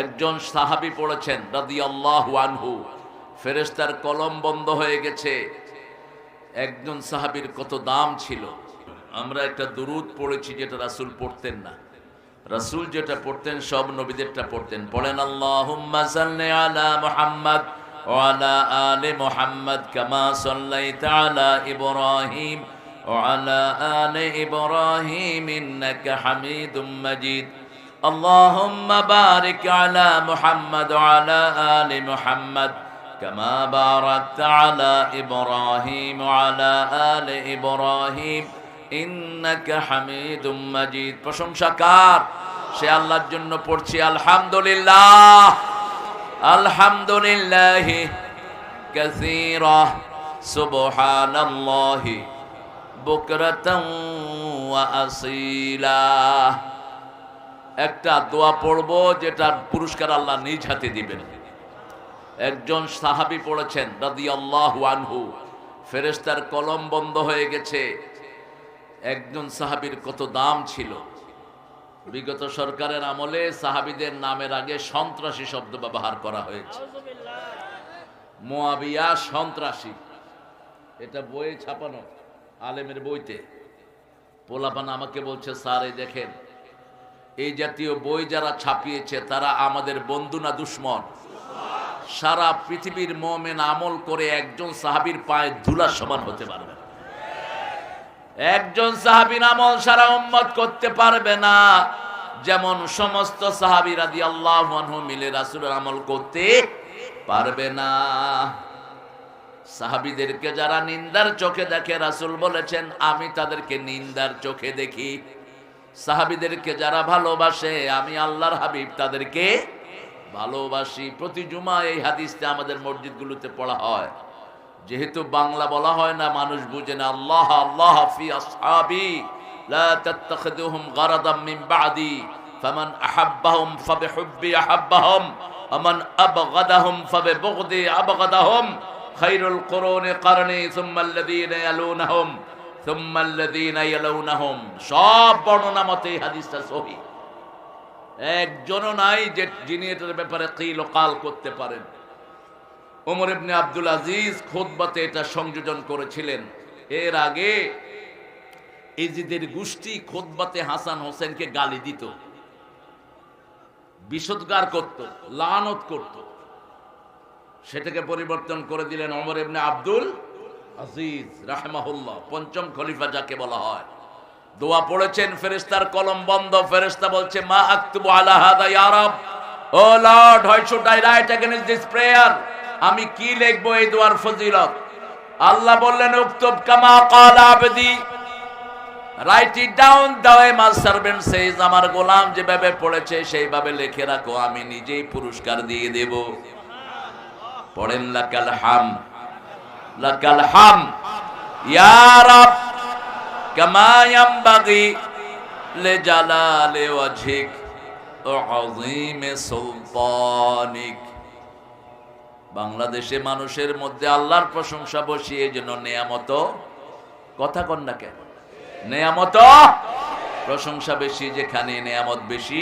একজন সাহাবি পড়েছেন রাদি আল্লাহ আনহু। ফেরেস্তার কলম বন্ধ হয়ে গেছে। একজন সাহাবীর কত দাম ছিল? আমরা একটা দুরুদ পড়েছি যেটা রাসূল পড়তেন না। রাসূল যেটা পড়তেন, সব নবীদেরটা পড়তেন। পড়েন সাল্লি আলা মুহাম্মদ আলি মুহাম্মদ কামা সাল্লাইতা আলা ইব্রাহিম ওয়া আলা আলি ইব্রাহিম ইন্নাকা হামিদুম মাজিদ। اللهم بارك على محمد وعلى آل محمد كما باركت على إبراهيم وعلى آل إبراهيم إنك حميد مجيد প্রশংসা কার সে আল্লাহর জন্য পড়ছি আলহামদুলিল্লাহ আলহামদুলিল্লাহ كثيرا سبحان الله بكرة وأصيلا একটা দোয়া পড়ব যেটার পুরস্কার আল্লাহ নিজ হাতে দিবেন। একজন সাহাবি পড়েছেন রাদি আল্লাহ আনহু। ফেরেস্তার কলম বন্ধ হয়ে গেছে। একজন সাহাবির কত দাম ছিল। বিগত সরকারের আমলে সাহাবিদের নামের আগে সন্ত্রাসী শব্দ ব্যবহার করা হয়েছে। মোয়াবিয়া সন্ত্রাসী। এটা বইয়ে ছাপানো, আলেমের বইতে। পোলাপান আমাকে বলছে, স্যার, এই দেখেন এই জাতীয় বই যারা ছাপিয়েছে, তারা আমাদের বন্ধু না দুশ্মন? সারা পৃথিবীর মোমেন আমল করে একজন সাহাবীর পায়ে ধুলা সমান হতে পারবে একজন সাহাবীর আমল সারা উম্মত করতে পারবে না। যেমন সমস্ত সাহাবী রাদি আল্লাহ মিলে রাসুলের আমল করতে পারবে না। সাহাবীদেরকে যারা নিন্দার চোখে দেখে, রাসুল বলেছেন, আমি তাদেরকে নিন্দার চোখে দেখি। সাহাবিদেরকে যারা ভালোবাসে, আমি আল্লাহর হাবিব তাদেরকে ভালোবাসি। প্রতি জুমা এই হাদিসটা আমাদের মসজিদগুলোতে পড়া হয়। যেহেতু বাংলা বলা হয় না, মানুষ বুঝে না, আল্লাহ আল্লাহ ফি আসহাবি, লা তাত্তাখিদুহুম গারাদাম মিন বাদি, ফামান আহাব্বাহুম ফাবিহুব্বি আহাব্বাহুম, ওমান আবগাদাহুম ফাবিবুগদি আবগাদাহুম খায়রুল কুরুনি কারনি সুম্মা আল্লাযীনা ইয়ালুনাহুম। সব বর্ণনা মতে হাদিসটা সহি। একজনও নাই যে যিনি এটার ব্যাপারে কিল কাল করতে পারেন। ওমর ইবনে আব্দুল আজিজ খোদবাতে এটা সংযোজন করেছিলেন। এর আগে এজিদের গোষ্ঠী খোদবাতে হাসান হোসেনকে গালি দিত। বিষোদ্গার করত, লানত করত। সেটাকে পরিবর্তন করে দিলেন ওমর ইবনে আব্দুল আজিজ, রাহমাহুল্লাহ, পঞ্চম খলিফা যাকে বলা হয়। দোয়া পড়েছেন ফেরেস্তার কলম বন্ধ ফেরেস্তা বলছে, মা আক্তুবু আলা হাদা ইয়া রব। O Lord why should I write against this prayer? আমি কি লিখব এই দোয়ার ফজিলত? আল্লাহ বললেন, উক্তুব কামা ক্বাল আবদি। Write it down the way my servant says আমার গোলাম যেভাবে পড়েছে সেইভাবে লিখে রাখো, আমি নিজেই পুরস্কার দিয়ে দেব। পড়েন লাকাল হাম লাকাল হাম ইয়া রব কামা ইয়ামবাগি লিজালালি ওয়াজহিক ওয়া আযীমি সুলতানিক বাংলাদেশে মানুষের মধ্যে আল্লাহর প্রশংসা বসিয়ে যেন নেয়ামত, কথা কন না কেন? নেয়ামত, প্রশংসা বেশি, যেখানে নেয়ামত বেশি